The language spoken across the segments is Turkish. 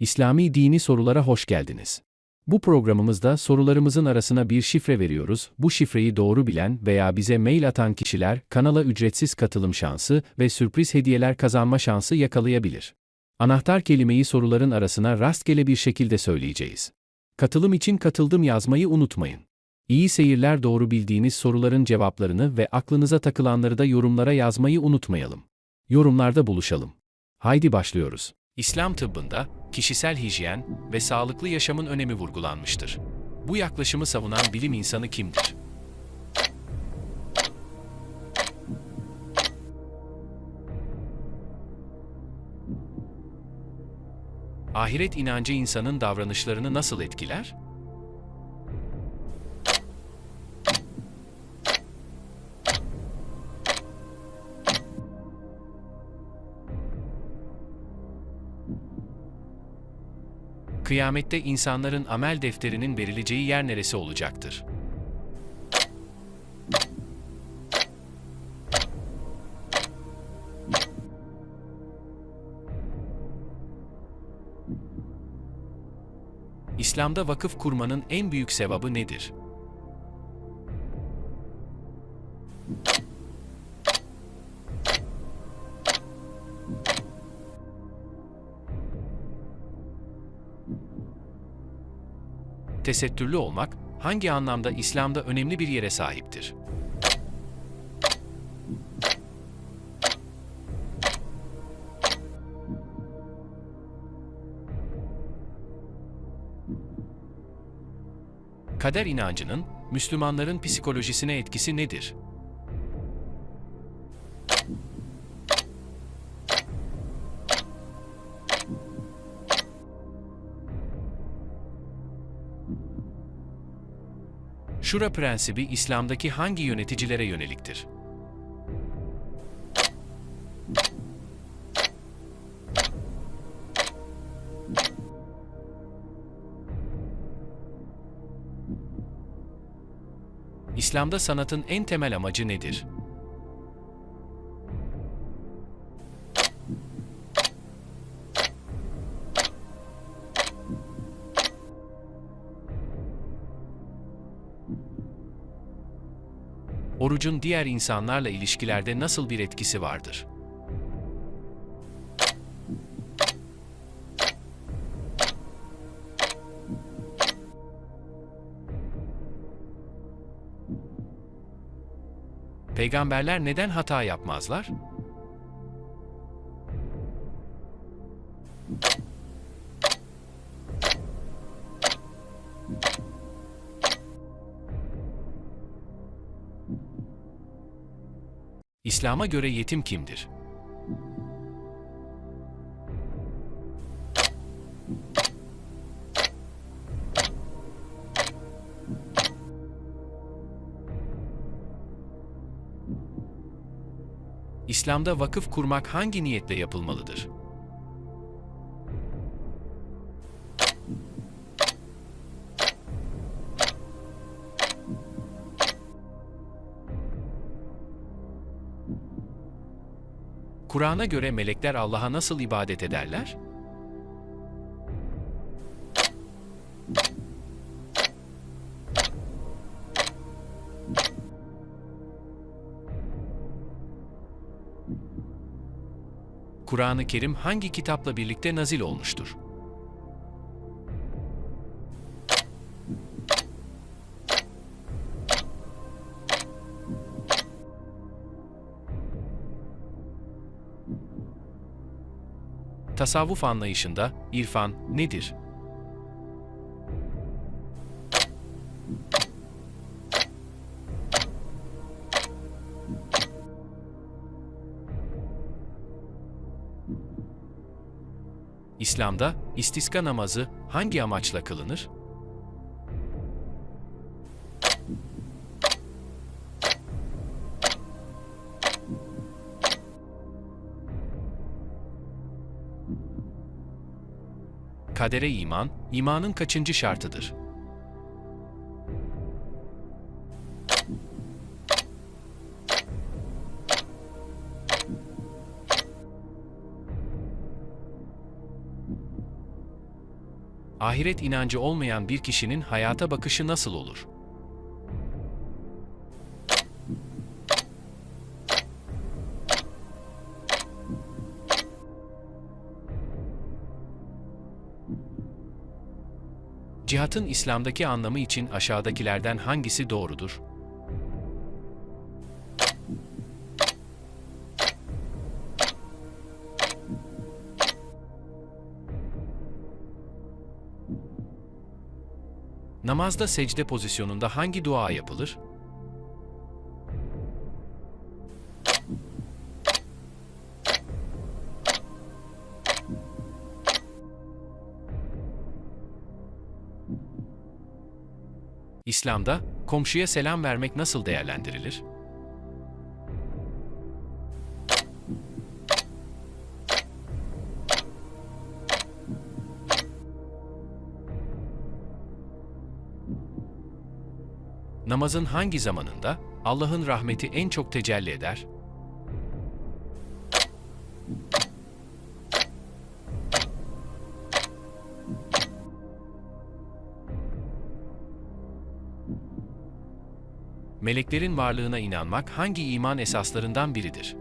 İslami dini sorulara hoş geldiniz. Bu programımızda sorularımızın arasına bir şifre veriyoruz. Bu şifreyi doğru bilen veya bize mail atan kişiler kanala ücretsiz katılım şansı ve sürpriz hediyeler kazanma şansı yakalayabilir. Anahtar kelimeyi soruların arasına rastgele bir şekilde söyleyeceğiz. Katılım için katıldım yazmayı unutmayın. İyi seyirler doğru bildiğiniz soruların cevaplarını ve aklınıza takılanları da yorumlara yazmayı unutmayalım. Yorumlarda buluşalım. Haydi başlıyoruz. İslam tıbbında kişisel hijyen ve sağlıklı yaşamın önemi vurgulanmıştır. Bu yaklaşımı savunan bilim insanı kimdir? Ahiret inancı insanın davranışlarını nasıl etkiler? Kıyamette insanların amel defterinin verileceği yer neresi olacaktır? İslam'da vakıf kurmanın en büyük sevabı nedir? Tesettürlü olmak hangi anlamda İslam'da önemli bir yere sahiptir? Kader inancının Müslümanların psikolojisine etkisi nedir? Şura prensibi İslam'daki hangi yöneticilere yöneliktir? İslam'da sanatın en temel amacı nedir? Orucun diğer insanlarla ilişkilerde nasıl bir etkisi vardır? Peygamberler neden hata yapmazlar? İslam'a göre yetim kimdir? İslam'da vakıf kurmak hangi niyetle yapılmalıdır? Kur'an'a göre melekler Allah'a nasıl ibadet ederler? Kur'an-ı Kerim hangi kitapla birlikte nazil olmuştur? Tasavvuf anlayışında irfan nedir? İslam'da istiska namazı hangi amaçla kılınır? Kadere iman, imanın kaçıncı şartıdır? Ahiret inancı olmayan bir kişinin hayata bakışı nasıl olur? Cihatın İslam'daki anlamı için aşağıdakilerden hangisi doğrudur? Namazda secde pozisyonunda hangi dua yapılır? İslam'da komşuya selam vermek nasıl değerlendirilir? Namazın hangi zamanında Allah'ın rahmeti en çok tecelli eder? Meleklerin varlığına inanmak hangi iman esaslarından biridir?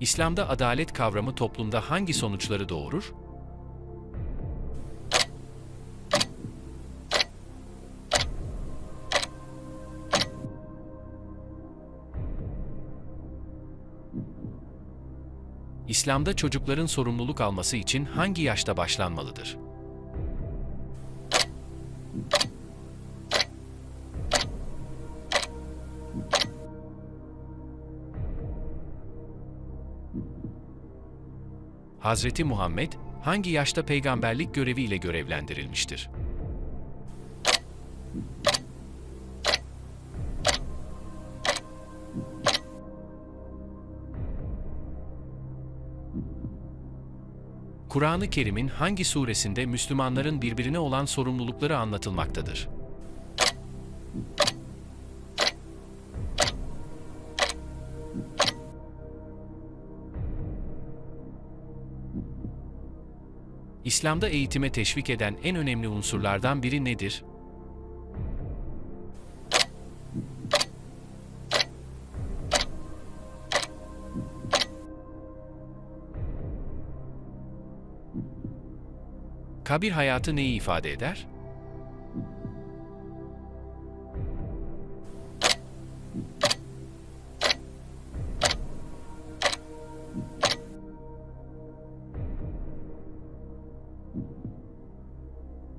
İslam'da adalet kavramı toplumda hangi sonuçları doğurur? İslam'da çocukların sorumluluk alması için hangi yaşta başlanmalıdır? Hazreti Muhammed hangi yaşta peygamberlik göreviyle görevlendirilmiştir? Kur'an-ı Kerim'in hangi suresinde Müslümanların birbirine olan sorumlulukları anlatılmaktadır? İslam'da eğitime teşvik eden en önemli unsurlardan biri nedir? Kabir hayatı neyi ifade eder?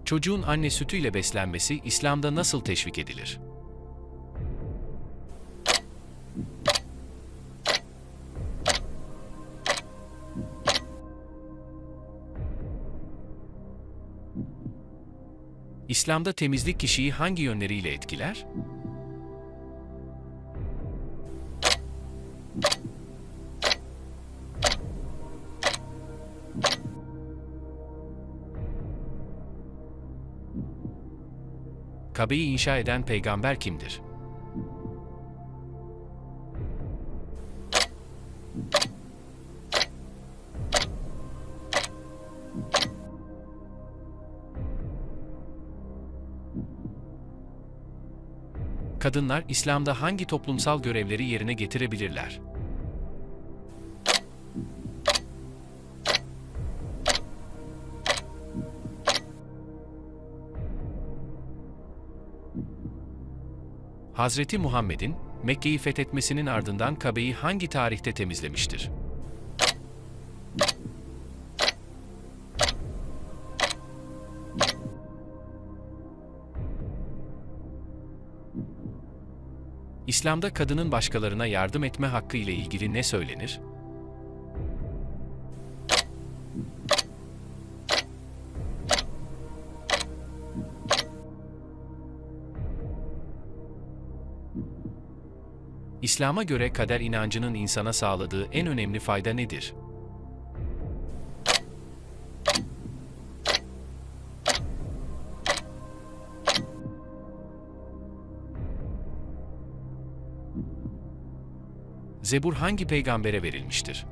Çocuğun anne sütüyle beslenmesi İslam'da nasıl teşvik edilir? İslam'da temizlik kişiyi hangi yönleriyle etkiler? Kabe'yi inşa eden peygamber kimdir? Kadınlar İslam'da hangi toplumsal görevleri yerine getirebilirler? Hazreti Muhammed'in Mekke'yi fethetmesinin ardından Kabe'yi hangi tarihte temizlemiştir? İslam'da kadının başkalarına yardım etme hakkı ile ilgili ne söylenir? İslam'a göre kader inancının insana sağladığı en önemli fayda nedir? Zebur hangi peygambere verilmiştir?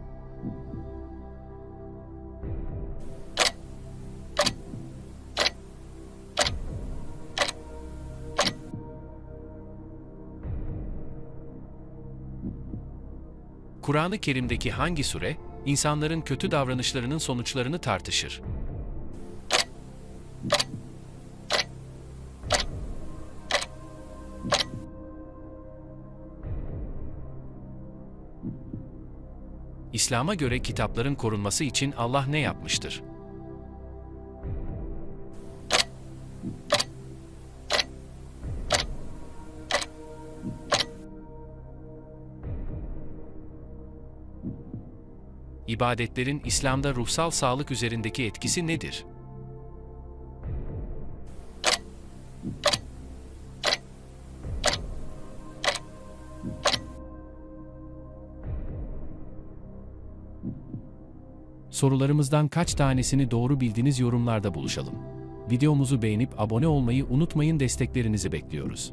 Kur'an-ı Kerim'deki hangi sure, insanların kötü davranışlarının sonuçlarını tartışır? İslam'a göre kitapların korunması için Allah ne yapmıştır? İbadetlerin İslam'da ruhsal sağlık üzerindeki etkisi nedir? Sorularımızdan kaç tanesini doğru bildiniz yorumlarda buluşalım. Videomuzu beğenip abone olmayı unutmayın desteklerinizi bekliyoruz.